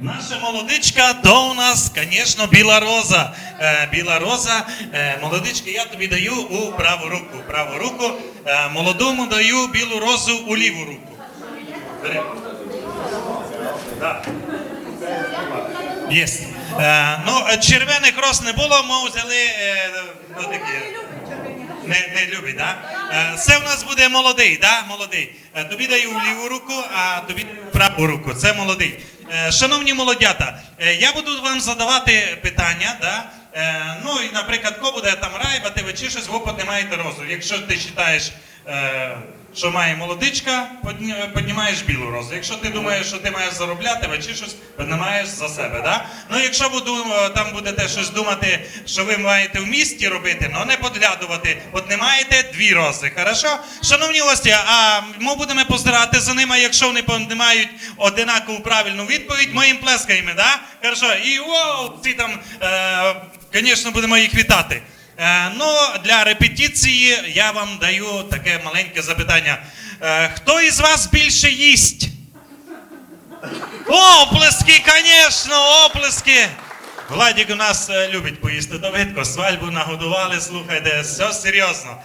Наша молодичка у нас, звісно, біла роза. Е, біла роза. Е, молодички, я тобі даю у праву руку. Праву руку. Е, молодому даю білу розу у ліву руку. Да. Е, ну, червоних роз не було, ми взяли ну, такі. Не, не любить, так? Да? Це в нас буде молодий, да? молодий. Тобі даю в ліву руку, а тобі праву руку. Це молодий. Е, Шановні молодята, е, я буду вам задавати питання, да? Е, ну і, наприклад, хто буде там райбати, ви чи щось, ви піднімаєте розу. Якщо ти е, що має молодичка, підні- піднімаєш білу розу. Якщо ти думаєш, що ти маєш заробляти, чи щось піднімаєш за себе. Да? Ну, якщо буду, е, там будете щось думати, що ви маєте в місті робити, ну не подглядувати, піднімаєте дві рози. Хорошо? Шановні гості, а ми будемо поздирати за ними, якщо вони піднімають одинакову правильну відповідь, ми їм плескаємо, да? Хорошо? І вау, ці там, е, звісно, будемо їх вітати. Е, ну, для репетиції я вам даю таке маленьке запитання. Е, хто із вас більше їсть? Оплески, звісно, оплески. Владік у нас е, любить поїсти довідко, свальбу нагодували, слухайте, все серйозно.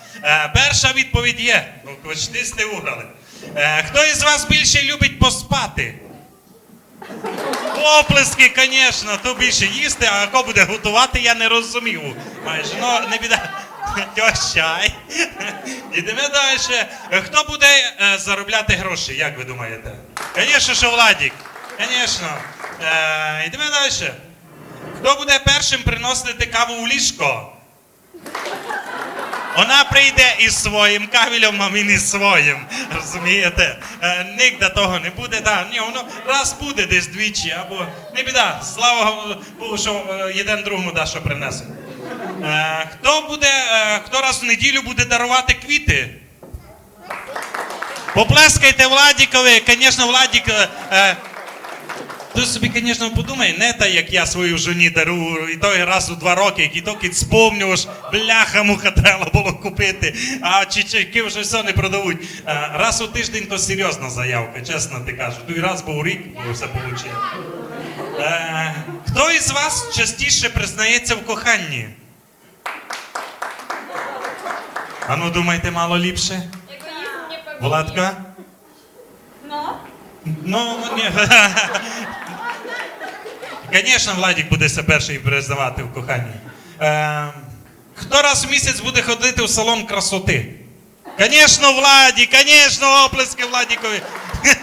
Перша відповідь є. Ну, сте уграли. Хто із вас більше любить поспати? Оплески, звісно, то більше їсти, а хто буде готувати, я не розумів. Майже, ну, не біда. Тьощай. Ідемо далі. Хто буде е, заробляти гроші, як ви думаєте? Звісно, що Владік. Звісно. Е, далі. Хто буде першим приносити каву у ліжко? Вона прийде із своїм кавелем, а він із своїм. Розумієте? Е, Нігде того не буде. Да. Ні, воно раз буде десь двічі, або не біда. Слава Богу, що е, один другому да, що принесе. Е, хто буде, е, хто раз в неділю буде дарувати квіти? Поплескайте Владікові, звісно, Владік. Ти собі, звісно, подумай, не так, як я свою жоні дарую, і той раз у два роки, і тільки спомнюєш, бляха муха треба було купити, а чичайки вже все не продають. Е, Раз у тиждень то серйозна заявка, чесно ти кажу. Той раз був рік, бо все получив. Е, хто із вас частіше признається в коханні? А ну думайте мало ліпше. Владка? Но Ну, ні. Звісно, Владик буде себе перший признавати в коханні. Е, хто раз в місяць буде ходити в салон красоти? Звісно, Владик, звісно, оплески Владікові.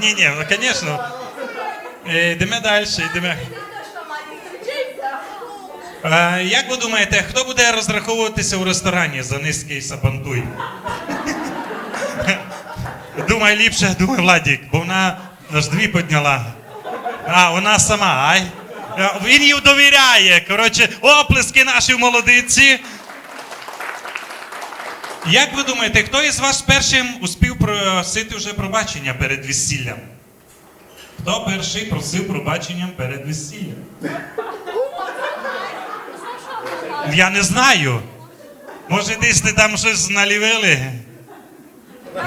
Ні, ні, ну, звісно. Е, Йдемо далі, йдемо. Е, як ви думаєте, хто буде розраховуватися в ресторані за низький сабантуй? Думай ліпше, думай Владік, бо вона аж дві підняла. А, вона сама, ай. Він їй довіряє. Коротше, оплески наші молодиці. Як ви думаєте, хто із вас першим успів просити вже пробачення перед весіллям? Хто перший просив пробачення перед весіллям? Я не знаю. Може, десь ти там щось налівили?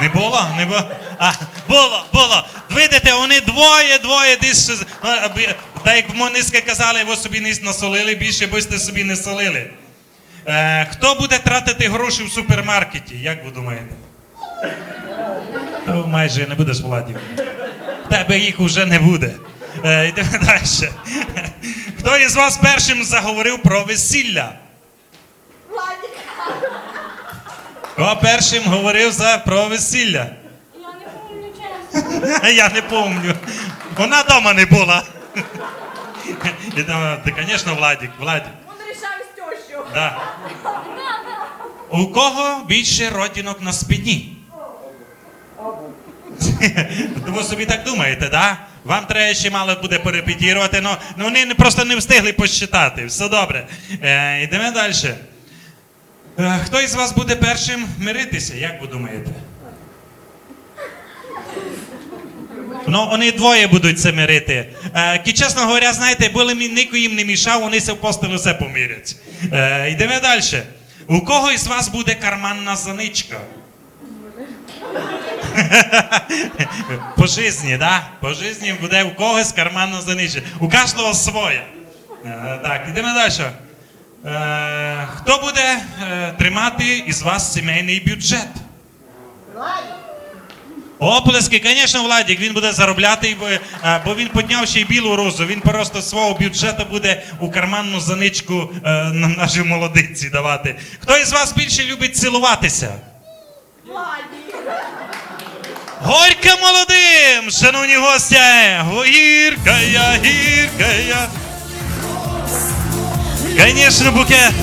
Не було? Не було? А, було, було. Видите, вони двоє, двоє десь. Та як мониски казали, ви собі не насолили, більше сте собі не солили. Е, хто буде тратити гроші в супермаркеті? Як ви думаєте? То майже не будеш владі. Тебе їх уже не буде. Е, йдемо далі. Хто із вас першим заговорив про весілля? Владик. Хто першим говорив за про весілля? Я не помню чесно. Я не помню. Вона вдома не була. І думаю, Ти, звісно, Владик, Владик. Он решал с тещу. Да. У кого більше родинок на спині? Ви собі так думаєте, да? Вам треба ще мало буде перепетірувати, але ну, вони просто не встигли посчитати. Все добре. Е, йдемо далі. Е, хто із вас буде першим миритися, як ви думаєте? Ну, вони двоє будуть це мирити. Е, чесно говоря, знаєте, були ніхто їм не мішав, вони се в все помірять. Е, йдемо далі. У кого із вас буде карманна заничка? По житті, да? По житті буде у когось карманна заничка. У кожного своє. Е, Так, ідемо далі. Е, хто буде е, тримати із вас сімейний бюджет? Оплески, звісно, Владик, він буде заробляти, бо, е, бо він підняв ще й білу розу. Він просто свого бюджету буде у карманну заничку е, на нашій молодиці давати. Хто із вас більше любить цілуватися? Горька молодим, шановні гості! Го- Гірка я, гірка. Звісно, букет